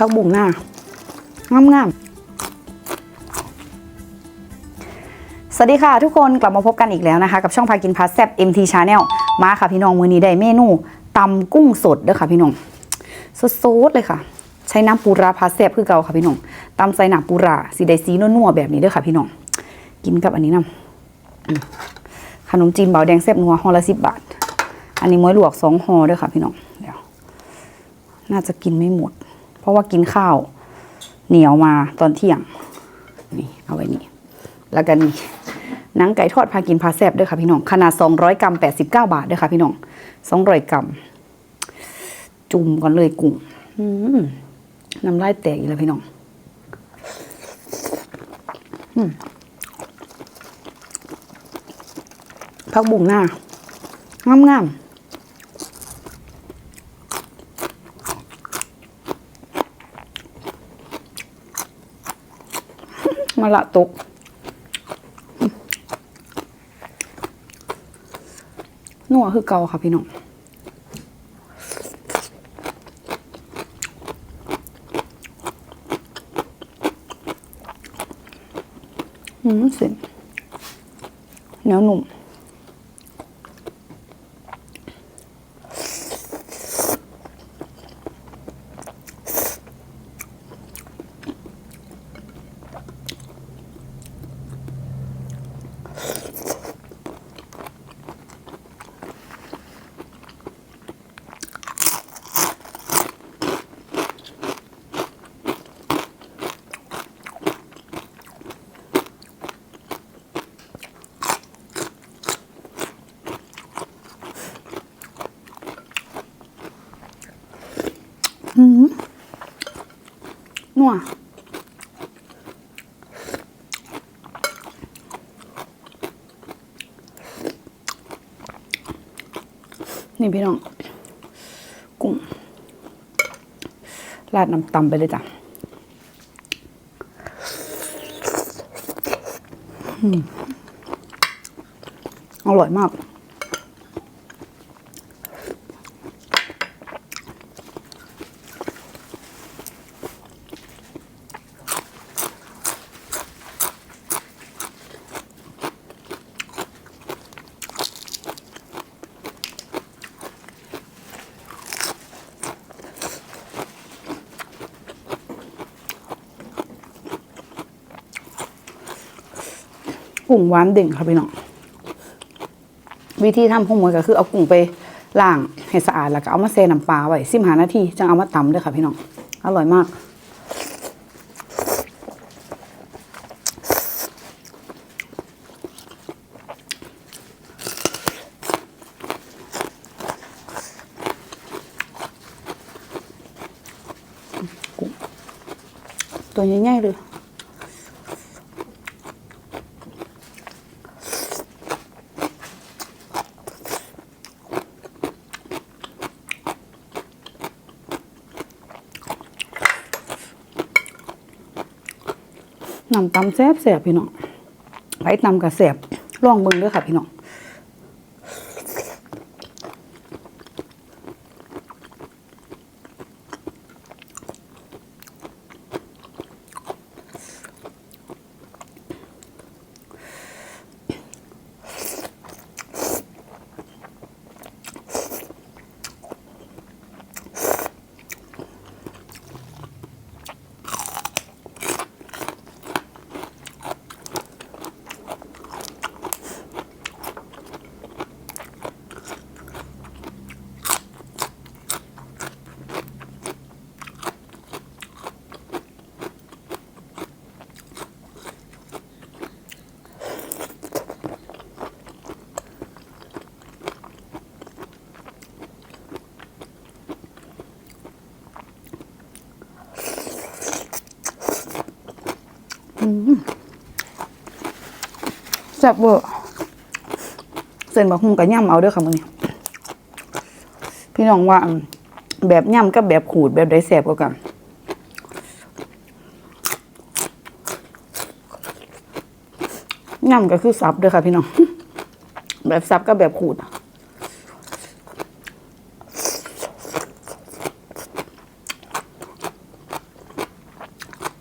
ผักบุ้งหน้างามงามสวัสดีค่ะทุกคนกลับมาพบกันอีกแล้วนะคะ กับช่องพากินพาแซบ MT Channel มาค่ะพี่น้องมือนี้ได้เมนูตำกุ้งสดเด้อค่ะพี่น้องสดๆเลยค่ะ ใช้น้ำปูราพาแซบคือเก่าค่ะพี่น้องตำใส่น้ำปูราสีใดสีนัวๆแบบนี้เด้อค่ะพี่น้องกินกับอันนี้นํอืมขนมจีนเบาแดงแซบนัวห่อละสิบบาท อันนี้ม้วยลวกสองห่อเด้อค่ะพี่น้องเดี๋ยวน่าจะกินไม่หมด เพราะว่ากินข้าวเหนียวมาตอนเที่ยง นี่เอาไว้นี่ แล้วก็นี่หนังไก่ทอดพากินพาแซบด้วยค่ะพี่น้อง ขนาด 200 กรัม 89 บาทด้วยค่ะพี่น้อง 200 กรัม จุ่มก่อนเลยกุ้งอืมน้ำลายแตกอีกแล้วพี่น้องอผักบุ้งหน้างามๆ มาละตกนัวคือเกาค่ะพี่น้องอืมเสิเหนียวหนุ่ม นัวนี่พี่น้อง กุ้งราดน้ำตำไปเลยจ้ะอืมอร่อยมาก กุ้งหวานเด่งค่ะพี่น้อง วิธีทำพวกมันก็คือเอากุ้งไปล้างให้สะอาดแล้วก็เอามาแช่น้ำปลาไว้สิบหานาทีจังเอามาตำด้วยค่ะพี่น้อง อร่อยมากตัวใหญ่ๆเลย น้ำตำแซ่บแซ่บพี่น้องไปตำกับแซ่บลองเบิ่งด้วยค่ะพี่น้อง แซ่บเวอร์เส้นบะฮุ่งกับย่ำเอาเด้อค่ะมื้อนี้พี่น้องว่าแบบย่ำกับแบบขูดแบบใดแซ่บกว่ากันย่ำก็คือสับเด้อค่ะพี่น้อง แบบสับกับแบบขูดอะ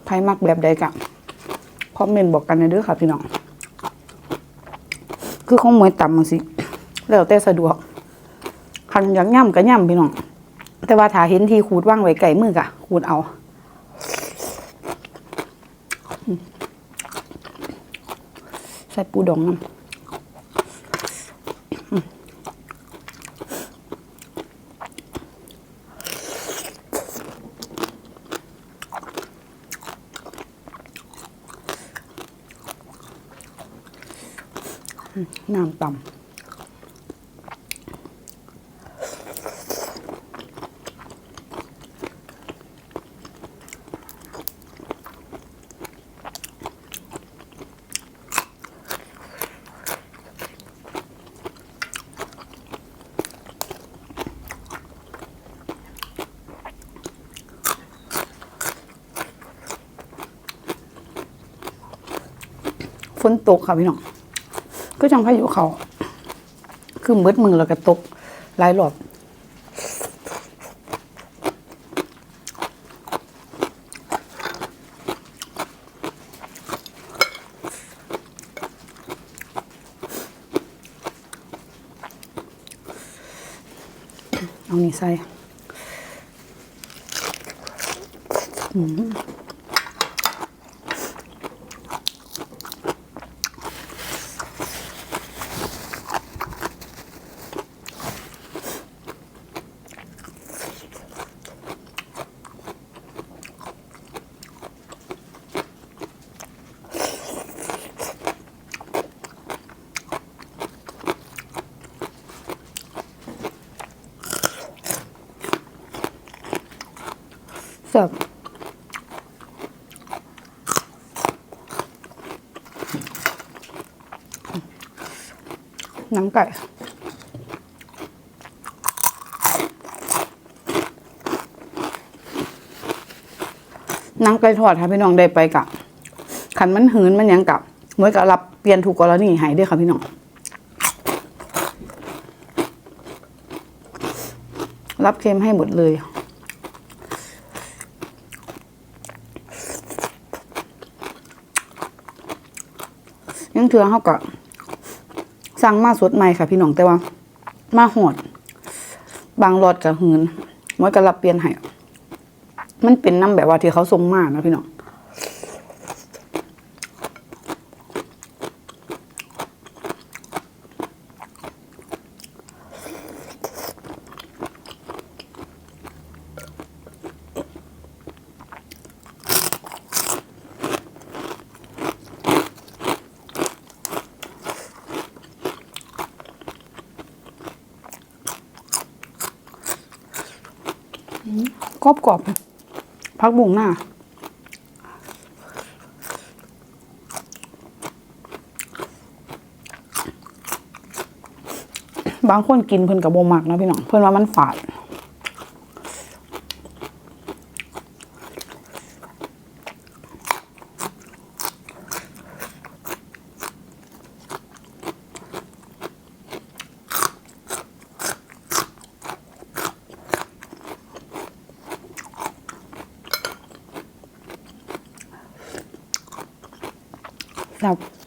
ใครมักแบบใดกะ คอมเมนต์บอกกันในเด้อค่ะพี่น้อง คือของมวยต่ำมันสิ แล้วแต่สะดวก คันอยากย่ำก็ย่ำพี่น้อง แต่ว่าถ้าเห็นทีขูดว่างไว้ไก่มือกะขูดเอาใส่ปูดองน้ำ น้ำต่ำฝนตกค่ะพี่น้อง ก็จังพายุเขา คือมืดมือแล้วก็ตกหลายรอบเอานี่ใส่เสิร์ฟน้ำไก่น้ำไก่ทอดค่ะพี่น้องได้ไปกะขันมันหืนมันยังกะเมื่อกับรับเปลี่ยนถูกกรณีให้เด้วยค่ะพี่น้องรับเค็มให้หมดเลย เทือเขาก็สั่งมาสดใหม่ค่ะ พี่น้องแต่ว่า มาหอด บางรอดกับหืนมันก็รับเปลี่ยนให้มันเป็นน้ำแบบว่าที่เขาทรงมากนะพี่น้อง กรอบกรอบๆพักบุ้งหน้า บางคนกินเพิ่นกับโบมักนะพี่น้อง เพิ่นว่ามันฝาด ค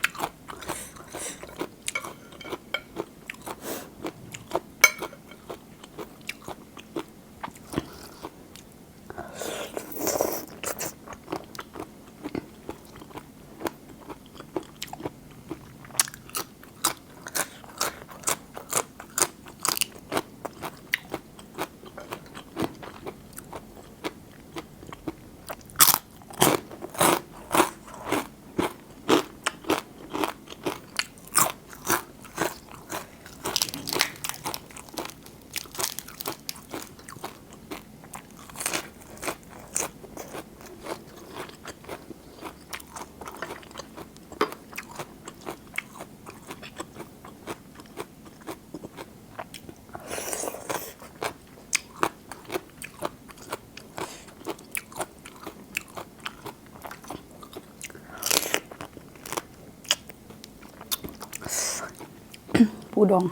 รับปูดอง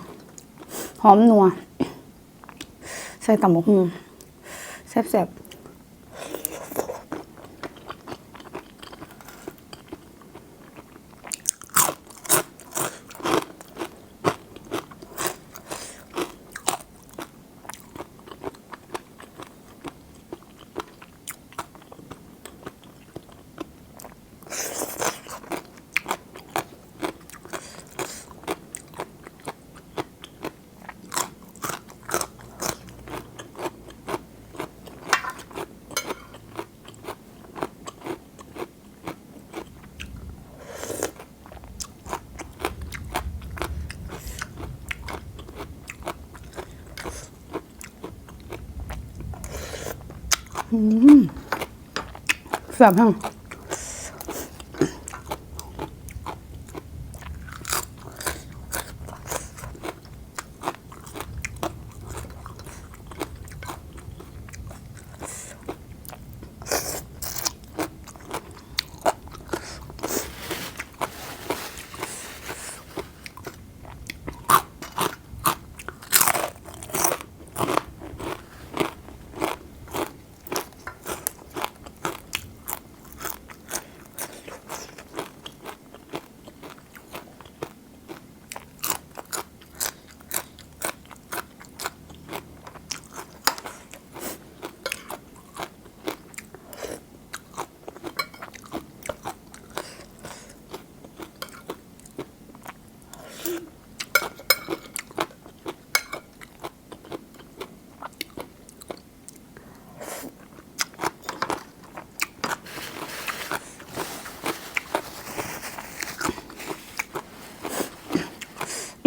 หอมนัว ใส่ตำบักหุ่งแซ่บๆ แซ่บทั้ง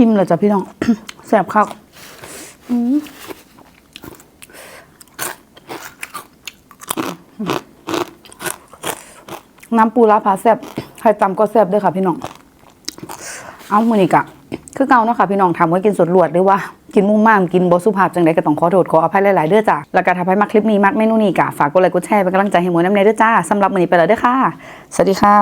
อิ่มเลยจ้ะพี่น้อง แซ่บคักอืมน้ำปูร้าผาแซ่บใครตำก็แซ่บด้วยค่ะพี่น้อง เอามือนี่กะ คือเก่าเนาะค่ะพี่น้องทำไว้กินสดลวดหรือว่ากินมุ่งมากกินบสุภาพจังไดก็ต้องขอโทษขออภัยหลายๆเด้อจ้ะแล้วก็ถ้าใครมาคลิปนี้มักเมนูนี้กะฝากกดไลค์กดแชร์เป็นกำลังใจให้หมวยน้ำในเด้อจ้าสำหรับมือนี้ไปแล้วเด้อค่ะ สวัสดีค่ะ